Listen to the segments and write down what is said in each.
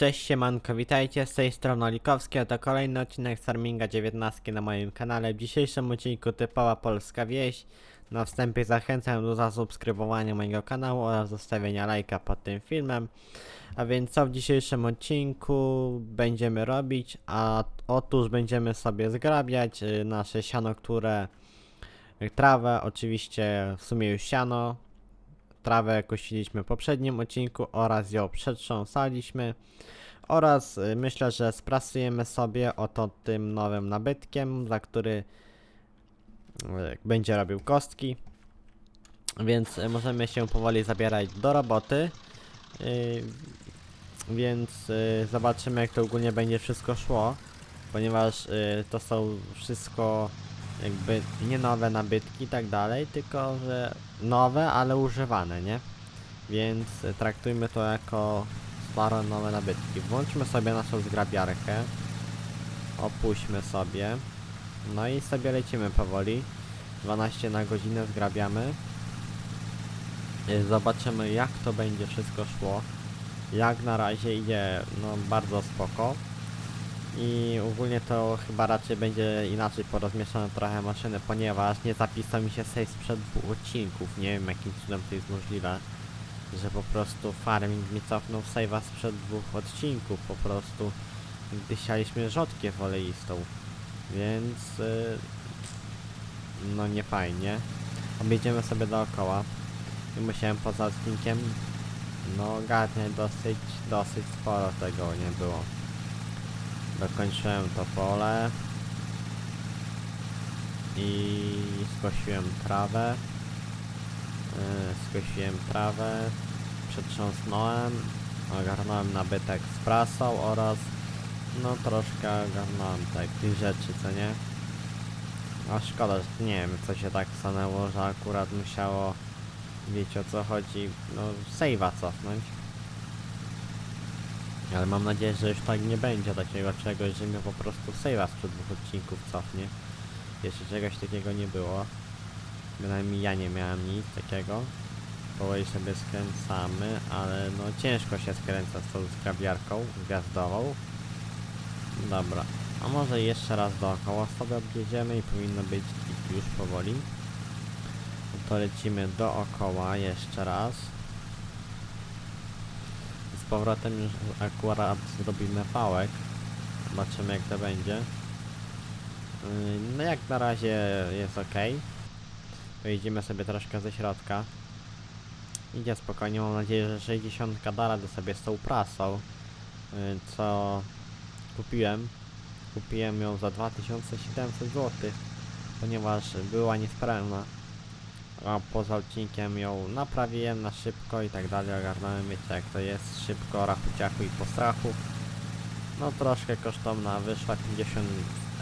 Cześć siemanko, witajcie z tej strony Olikowski, to kolejny odcinek Farminga 19 na moim kanale. W dzisiejszym odcinku typowa polska wieś. Na wstępie zachęcam do zasubskrybowania mojego kanału oraz zostawienia lajka pod tym filmem. A więc co w dzisiejszym odcinku będziemy robić? A otóż będziemy sobie zgrabiać y, nasze siano, które... y, Trawę, oczywiście w sumie już siano, trawę kosiliśmy w poprzednim odcinku oraz ją przetrząsaliśmy oraz y, myślę, że sprasujemy sobie oto tym nowym nabytkiem, za który y, będzie robił kostki. Więc y, możemy się powoli zabierać do roboty. Więc zobaczymy jak to ogólnie będzie wszystko szło, ponieważ to są wszystko jakby nie nowe nabytki i tak dalej, tylko że nowe, ale używane, nie? Więc traktujmy to jako stare nowe nabytki. Włączmy sobie naszą zgrabiarkę. Opuśćmy sobie. No i sobie lecimy powoli. 12 na godzinę zgrabiamy. Y, Zobaczymy jak to będzie wszystko szło. Jak na razie idzie no bardzo spoko. I ogólnie to chyba raczej będzie inaczej porozmieszane trochę maszyny, ponieważ nie zapisał mi się save sprzed dwóch odcinków. Nie wiem jakim cudem to jest możliwe, że po prostu farming mi cofnął save'a sprzed dwóch odcinków po prostu, gdy sialiśmy rzodkiew oleistą. Więc y, no nie fajnie. Objedziemy sobie dookoła i musiałem poza odcinkiem no ogarniać dosyć, dosyć sporo tego nie było. Dokończyłem to pole i skosiłem trawę. Yy, skosiłem trawę, przetrząsnąłem, ogarnąłem nabytek z prasą oraz no troszkę ogarnąłem takich rzeczy, co nie? A szkoda, że nie wiem co się tak stanęło, że akurat musiało wiecie o co chodzi, no save'a cofnąć. Ale mam nadzieję, że już tak nie będzie takiego czegoś, że mnie po prostu save'a sprzed dwóch odcinków cofnie. Jeszcze czegoś takiego nie było. Bynajmniej ja nie miałem nic takiego. Powoli sobie skręcamy, ale no ciężko się skręca z tą zgrabiarką gwiazdową. Dobra, a może jeszcze raz dookoła sobie objedziemy i powinno być już powoli. No To lecimy dookoła jeszcze raz. Powrotem już akurat zrobimy pałek. Zobaczymy jak to będzie. Yy, No jak na razie jest ok. Pojedziemy sobie troszkę ze środka. Idzie spokojnie, mam nadzieję, że 60 da radę sobie z tą prasą. yy, Co kupiłem. Kupiłem ją za 2700 zł. Ponieważ była niesprawna a poza odcinkiem ją naprawiłem na szybko i tak dalej, ogarnąłem, wiecie jak to jest, szybko, rachu ciachu i po strachu. No troszkę kosztowna, wyszła 50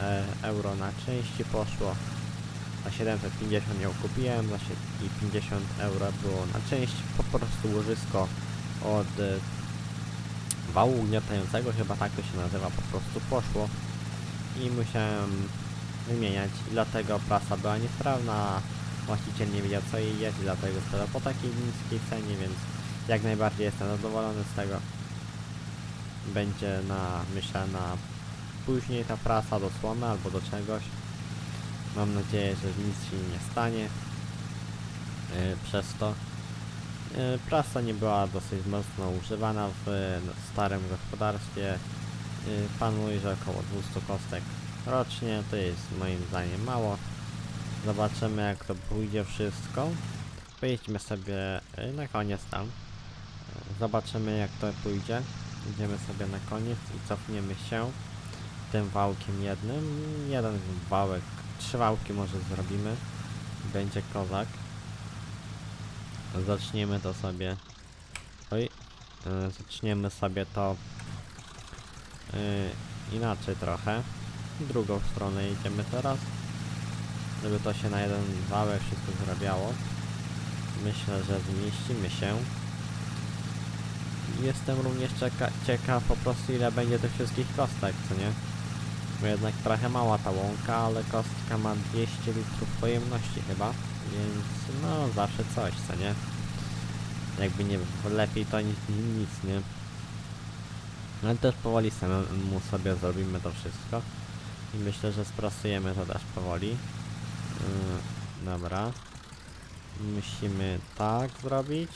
e, euro na części poszło, za 750 ją kupiłem za i 50 euro było na część, po prostu łożysko od e, wału ugniatającego, chyba tak to się nazywa, po prostu poszło i musiałem wymieniać i dlatego prasa była niesprawna, właściciel nie wiedział co jej jest i dlatego sprzedał po takiej niskiej cenie, więc jak najbardziej jestem zadowolony z tego. Będzie na, myślę, na później ta prasa do słomy albo do czegoś. Mam nadzieję, że nic się nie stanie yy, przez to. Yy, prasa nie była dosyć mocno używana w yy, starym gospodarstwie. Yy, pan mówi, że około 200 kostek rocznie, to jest moim zdaniem mało. Zobaczymy jak to pójdzie wszystko. Pojedźmy sobie y, na koniec tam. Y, Zobaczymy jak to pójdzie. Idziemy sobie na koniec i cofniemy się tym wałkiem jednym. Jeden wałek, trzy wałki może zrobimy. Będzie kozak. Zaczniemy to sobie. Oj. y, Zaczniemy sobie to y, inaczej trochę. Drugą stronę idziemy teraz żeby to się na jeden wałek wszystko zarabiało. Myślę, że zmieścimy się. Jestem również ciekaw po prostu ile będzie tych wszystkich kostek, co nie? Bo jednak trochę mała ta łąka, ale kostka ma 200 litrów pojemności chyba, więc no zawsze coś, co nie? Jakby nie lepiej to nic, nic nie? Ale też powoli samemu sobie zrobimy to wszystko. I myślę, że sprasujemy to też powoli. Yy, dobra. Musimy tak zrobić.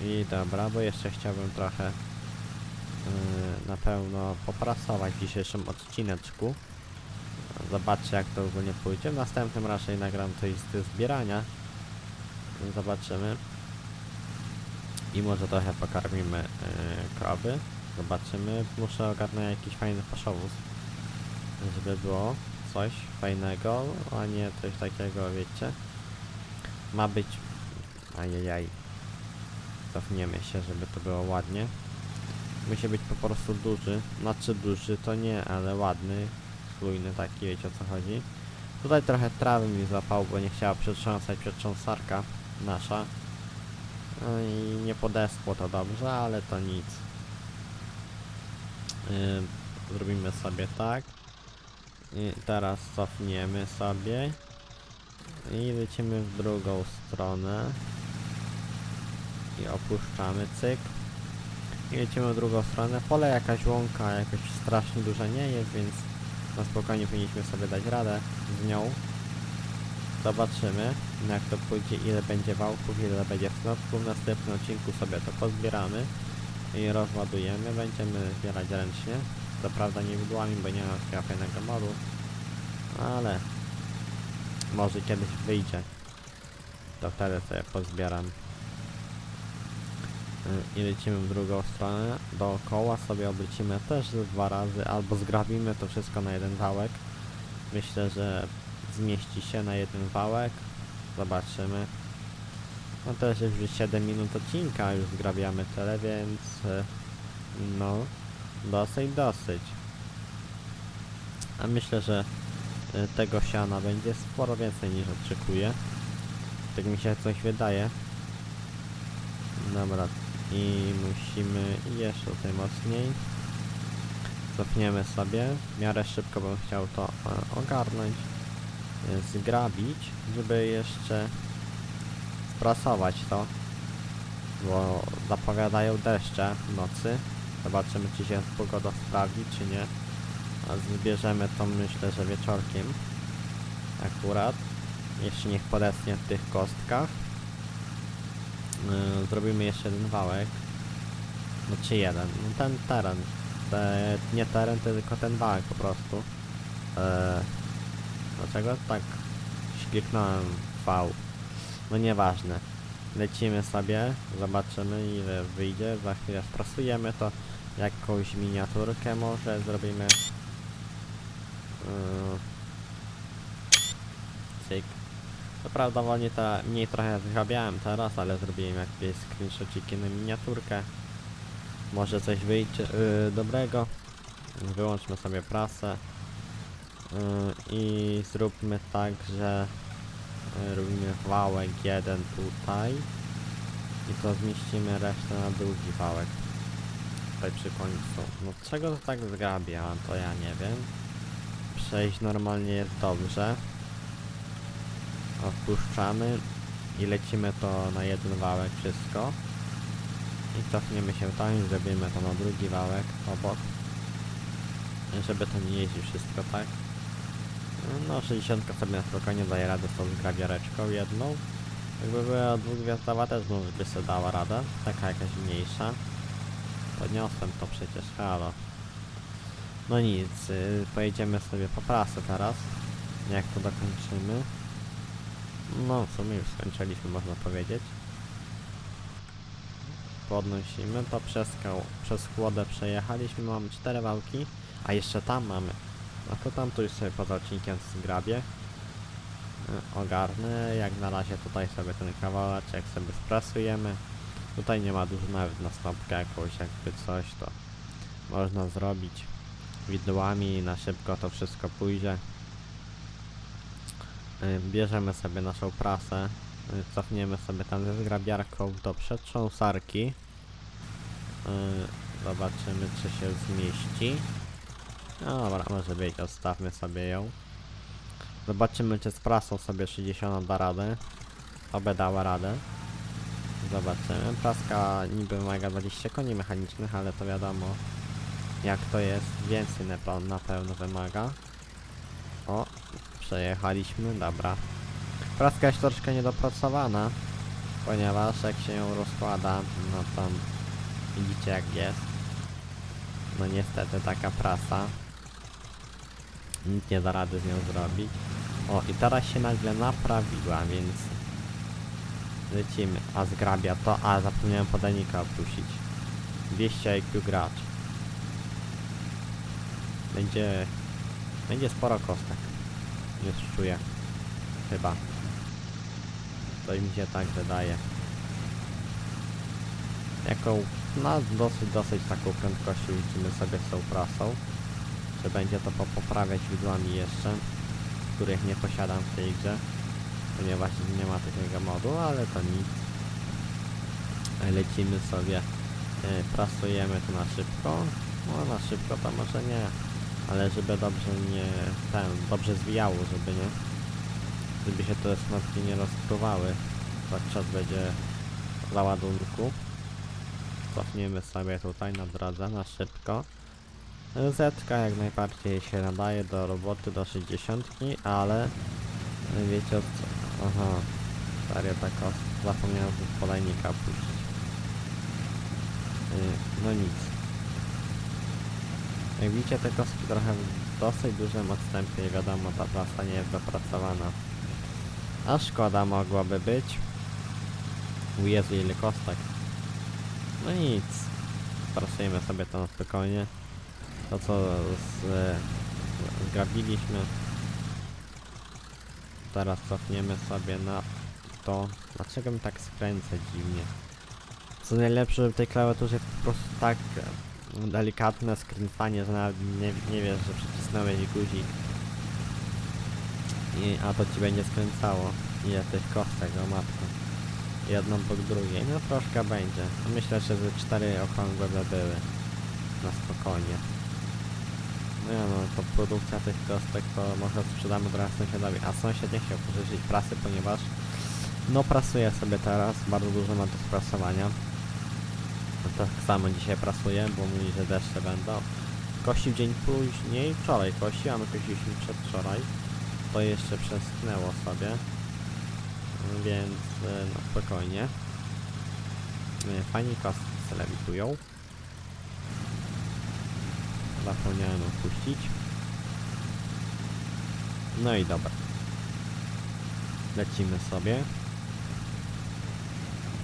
I dobra, bo jeszcze chciałbym trochę yy, na pewno poprasować w dzisiejszym odcineczku. Zobaczcie jak to ogólnie pójdzie. W następnym raczej nagram coś z zbierania. Zobaczymy. I może trochę pokarmimy yy, krowy. Zobaczymy. Muszę ogarnąć jakiś fajny paszowóz. Żeby było coś fajnego, a nie coś takiego, wiecie. Ma być... Ajajaj. Cofniemy się, żeby to było ładnie. Musi być po prostu duży. Znaczy duży to nie, ale ładny. Spójny taki, wiecie o co chodzi. Tutaj trochę trawy mi zapał, bo nie chciała przetrząsać przetrząsarka nasza. No i nie podeszło to dobrze, ale to nic. Yy, zrobimy sobie tak. I teraz cofniemy sobie. I lecimy w drugą stronę. I opuszczamy cyk. I lecimy w drugą stronę. Pole jakaś łąka, jakoś strasznie duża nie jest, więc na spokojnie powinniśmy sobie dać radę z nią. Zobaczymy jak to pójdzie, ile będzie wałków, ile będzie snopków. W następnym odcinku sobie to pozbieramy i rozładujemy. Będziemy zbierać ręcznie. Co prawda nie widłami, bo nie mam takiego fajnego modu. Ale może kiedyś wyjdzie. To wtedy sobie pozbieram. Y, I lecimy w drugą stronę. Dookoła sobie obrócimy też dwa razy, albo zgrabimy to wszystko na jeden wałek. Myślę, że zmieści się na jeden wałek. Zobaczymy. No też już 7 minut odcinka, już zgrabiamy tyle, więc y, no dosyć, dosyć. A myślę, że y, tego siana będzie sporo więcej niż oczekuję. Tak mi się coś wydaje. Dobra, i musimy jeszcze tutaj mocniej. Cofniemy sobie. W miarę szybko bym chciał to e, ogarnąć, e, zgrabić, żeby jeszcze sprasować to, bo zapowiadają deszcze w nocy. Zobaczymy, czy się pogoda sprawdzi, czy nie. A zbierzemy to myślę, że wieczorkiem akurat. Jeszcze niech podesnie w tych kostkach. Yy, zrobimy jeszcze jeden wałek. Znaczy jeden. No ten teren. Te, nie teren, tylko ten wałek po prostu. Yy, dlaczego tak śkliknąłem wał? No nieważne. Lecimy sobie, zobaczymy ile wyjdzie. Za chwilę sprasujemy to jakąś miniaturkę może zrobimy. Yy, cyk. Co prawda wolniej ta, mniej trochę zgrabiałem teraz, ale zrobiłem jakieś screenshotiki na miniaturkę. Może coś wyjdzie yy, dobrego. Wyłączmy sobie prasę. Yy, I zróbmy tak, że yy, robimy wałek jeden tutaj. I to zmieścimy resztę na drugi wałek. Tutaj przy końcu. No czego to tak zgrabia, to ja nie wiem. Przejść normalnie jest dobrze. Odpuszczamy i lecimy to na jeden wałek wszystko. I cofniemy się tam i zrobimy to na drugi wałek obok. Żeby to nie jeździ wszystko tak? No 60 sobie na spokojnie daje radę z tą zgrabiareczką jedną. Jakby była dwugwiazdowa też może by sobie dała radę. Taka jakaś mniejsza podniosłem to przecież halo no nic, yy, pojedziemy sobie po prasę teraz jak to dokończymy no, w już skończyliśmy, można powiedzieć. Podnosimy to przez, przez chłodę przejechaliśmy, mamy cztery wałki, a jeszcze tam mamy. No to tam tu już sobie poza odcinkiem zgrabię. E, Ogarnę, jak na razie tutaj sobie ten kawałeczek sobie sprasujemy. Tutaj nie ma dużo nawet na stopkę jakąś, jakby coś to można zrobić widłami na szybko to wszystko pójdzie. Bierzemy sobie naszą prasę, y, cofniemy sobie tam ze zgrabiarką do przetrząsarki. Y, Zobaczymy czy się zmieści. No dobra, może być, odstawmy sobie ją. Zobaczymy czy z prasą sobie 60 da radę. Oby dała radę. Zobaczymy. Praska niby wymaga 20 koni mechanicznych, ale to wiadomo jak to jest. Więcej na, na pewno wymaga. O, przejechaliśmy, dobra. Praska jest troszkę niedopracowana, ponieważ jak się ją rozkłada, no to widzicie jak jest. No niestety taka prasa. Nic nie da rady z nią zrobić. O, i teraz się nagle naprawiła, więc lecimy. A zgrabia to, a zapomniałem podajnika opuścić. 200 IQ gracz. Będzie, będzie sporo kostek. Już czuję. Chyba. To mi się tak wydaje. Jaką, no dosyć, dosyć taką prędkością lecimy sobie z tą prasą. Że będzie to po poprawiać widłami jeszcze, których nie posiadam w tej grze. Ponieważ nie ma takiego modu, ale to nic. Lecimy sobie, e, prasujemy to na szybko. No na szybko to może nie, ale żeby dobrze nie, ten, dobrze zwijało, żeby nie, żeby się te smutki nie rozpruwały podczas będzie załadunku. Cofniemy sobie tutaj na drodze, na szybko. Zetka jak najbardziej się nadaje do roboty do 60, ale y, wiecie co? Aha, serio tak o, zapomniałem z podajnika puścić. No nic. Jak widzicie te kostki trochę w dosyć dużym odstępie, wiadomo ta prasa nie jest dopracowana. A szkoda mogłaby być. U Jezu ile kostek. No nic. Pracujemy sobie to na spokojnie. To co z, zgrabiliśmy. Teraz cofniemy sobie na to. Dlaczego mi tak skręca dziwnie? Co najlepsze w tej klawiaturze jest po prostu tak e, delikatne skręcanie, że nawet nie, nie wiesz, że przycisnąłeś guzik. I, a to ci będzie skręcało. Ile tych kostek, o matko. Jedną po drugiej. No troszkę będzie. Myślę, że ze cztery okrągłe by były. Na spokojnie. Ja no, to produkcja tych kostek to może sprzedamy teraz sąsiadowi. A sąsiad nie chciał pożyczyć prasy, ponieważ no prasuje sobie teraz. Bardzo dużo ma do sprasowania. No tak samo dzisiaj prasuje, bo mówi, że deszcze będą. Kościł dzień później, wczoraj kościł, a my kościliśmy przedwczoraj. To jeszcze przeschnęło sobie. Więc e, no spokojnie. E, Fajnie kostki se lewitują. Zapomniałem opuścić. No i dobra. Lecimy sobie.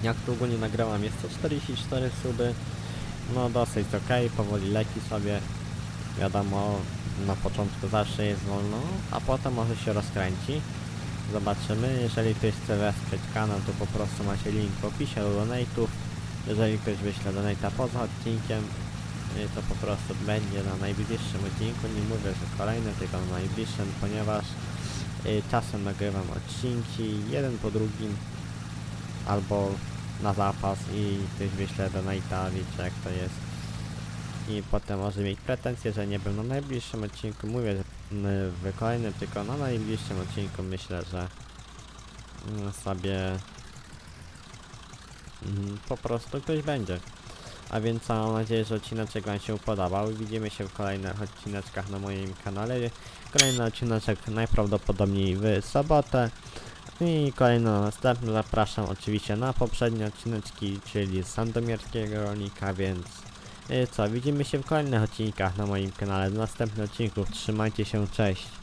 Jak długo nie nagrałam? Jest to 44 suby. No dosyć ok, powoli leci sobie. Wiadomo, na początku zawsze jest wolno, a potem może się rozkręci. Zobaczymy. Jeżeli ktoś chce wesprzeć kanał, to po prostu macie link w opisie do donate'ów. Jeżeli ktoś wyśle donate'a poza odcinkiem, y, to po prostu będzie na najbliższym odcinku. Nie mówię, że kolejny, tylko na najbliższym, ponieważ y, czasem nagrywam odcinki jeden po drugim albo na zapas i ktoś wyśle donate'a, wiecie jak to jest. I potem może mieć pretensje, że nie był na najbliższym odcinku. Mówię, że mm, w kolejnym, tylko na najbliższym odcinku myślę, że mm, sobie mm, po prostu ktoś będzie. A więc mam nadzieję, że odcineczek Wam się podobał. Widzimy się w kolejnych odcineczkach na moim kanale. Kolejny odcineczek najprawdopodobniej w sobotę. I kolejny następny zapraszam oczywiście na poprzednie odcineczki, czyli z Sandomierskiego Rolnika, więc y, co, widzimy się w kolejnych odcinkach na moim kanale. Do następnych odcinków, trzymajcie się, cześć.